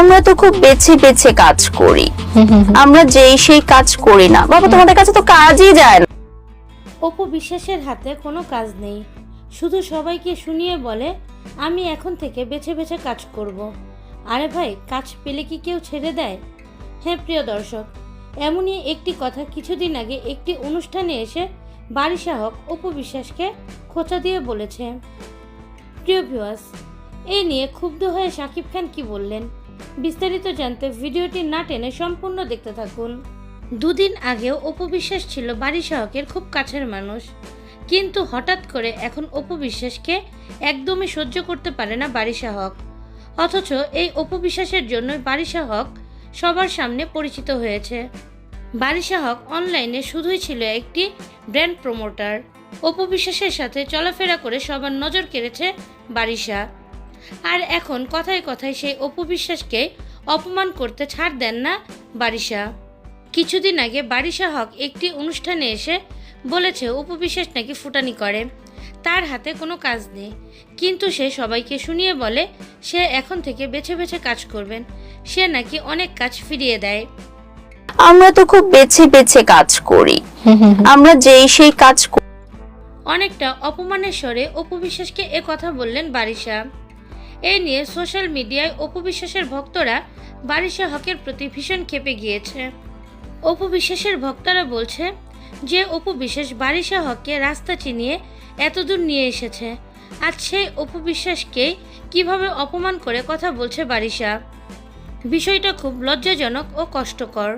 আমরা তো খুব বেছে বেছে কাজ করি। আমরা যেই সেই কাজ করি না। বাবা, তোমাদের কাছে তো কাজই যায় না। অপু বিশ্বাসের হাতে কোনো কাজ নেই। শুধু সবাইকে শুনিয়ে বলে, আমি এখন থেকে বেছে বেছে কাজ করব। আরে ভাই, কাজ পেলে কি কেউ ছেড়ে দেয়? হ্যাঁ প্রিয় দর্শক, এমনই একটি কথা কিছুদিন আগে একটি অনুষ্ঠানে এসে বাড়ি সাহক অপু বিশ্বাসকে খোঁচা দিয়ে বলেছে। প্রিয় ভিউয়ার্স এই নিয়ে ক্ষুব্ধ হয়ে শাকিব খান কি বললেন? বিস্তারিত জানতে ভিডিওটি না টেনে সম্পূর্ণ দেখতে থাকুন। দুদিন আগেও অপু বিশ্বাস ছিল বাড়ি সাহকের খুব কাছের মানুষ। কিন্তু হঠাৎ করে এখন অপু বিশ্বাসকে একদমই সহ্য করতে পারে না বাড়ি সাহক অথচ এই অপু বিশ্বাসের জন্যই বাড়ি সাহক সবার সামনে পরিচিত হয়েছে। বাড়ি সাহক অনলাইনে শুধুই ছিল একটি ব্র্যান্ড প্রমোটার। অপু বিশ্বাসের সাথে চলাফেরা করে সবার নজর কেড়েছে বারিশা আর এখন কথায় কথায় সেই অপু বিশ্বাসকে অপমান করতে ছাড় দেন না বারিশা। কিছুদিন আগে বারিশা হক একটি অনুষ্ঠানে এসে বলেছে অপু বিশ্বাস নাকি ফুটানি করে। তার হাতে কোনো কাজ নেই। কিন্তু সে সবাইকে শুনিয়ে বলে সে এখন থেকে বেছে বেছে কাজ করবেন। সে নাকি অনেক কাজ ফিরিয়ে দেয়। আমরা তো খুব বেছে বেছে কাজ করি। আমরা যেই সেই কাজ করি। অনেকটা অপমানের স্বরে অপু বিশ্বাসকে এ কথা বললেন বারিশা। এই নিয়ে সোশ্যাল মিডিয়ায় অপু বিশ্বাসের ভক্তরা বারিশা হকের প্রতি ভীষণ ক্ষেপে গিয়েছে। অপু বিশ্বাসের ভক্তরা বলছে যে, অপু বিশ্বাস বারিশা হককে রাস্তা চিনিয়ে এতদূর নিয়ে এসেছে। আজ সেই অপু বিশ্বাসকে কীভাবে অপমান করে কথা বলছে বারিশা? বিষয়টা খুব লজ্জাজনক ও কষ্টকর।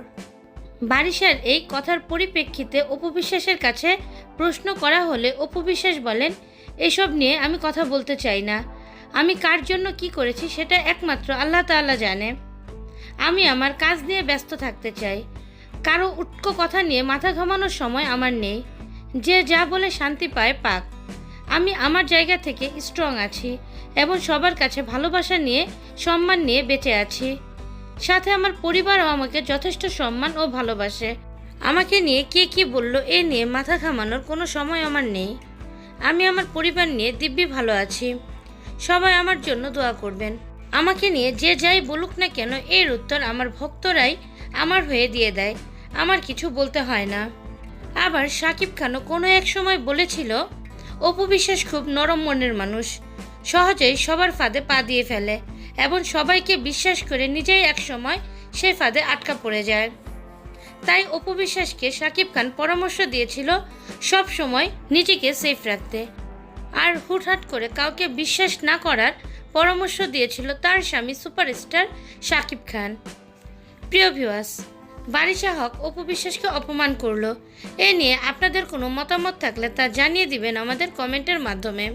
বারিশার এই কথার পরিপ্রেক্ষিতে অপু বিশ্বাসের কাছে প্রশ্ন করা হলে অপু বিশ্বাস বলেন, এসব নিয়ে আমি কথা বলতে চাই না। আমি কার জন্য কি করেছি সেটা একমাত্র আল্লাহ তাআলা জানে। আমি আমার কাজ নিয়ে ব্যস্ত থাকতে চাই। কারও উটকো কথা নিয়ে মাথা ঘামানোর সময় আমার নেই। যে যা বলে শান্তি পায়, পাক। আমি আমার জায়গা থেকে স্ট্রং আছি এবং সবার কাছে ভালোবাসা নিয়ে, সম্মান নিয়ে বেঁচে আছি। সাথে আমার পরিবারও আমাকে যথেষ্ট সম্মান ও ভালোবাসে। আমাকে নিয়ে কে কি বলল এ নিয়ে মাথা ঘামানোর কোনো সময় আমার নেই। আমি আমার পরিবার নিয়ে দিব্যি ভালো আছি। সবাই আমার জন্য দোয়া করবেন। আমাকে নিয়ে যে যাই বলুক না কেন, এর উত্তর আমার ভক্তরাই আমার হয়ে দিয়ে দেয়। আমার কিছু বলতে হয় না। আবার সাকিব খানও কোনো এক সময় বলেছিল, অপু বিশ্বাস খুব নরম মনের মানুষ। সহজেই সবার ফাঁদে পা দিয়ে ফেলে। এবং সবাইকে বিশ্বাস করে নিজেই এক সময় সে ফাঁদে আটকা পড়ে যায়। তাই অপু বিশ্বাসকে সাকিব খান পরামর্শ দিয়েছিল, সব সময় নিজেকে সেফ রাখতে। আর হুটহাট করে কাউকে বিশ্বাস না করার পরামর্শ দিয়েছিল তার স্বামী সুপারস্টার শাকিব খান। প্রিয় ভিওয়াস বারিশা হক অপু বিশ্বাসকে অপমান করল। এ নিয়ে আপনাদের কোনো মতামত থাকলে তা জানিয়ে দিবেন আমাদের কমেন্টের মাধ্যমে।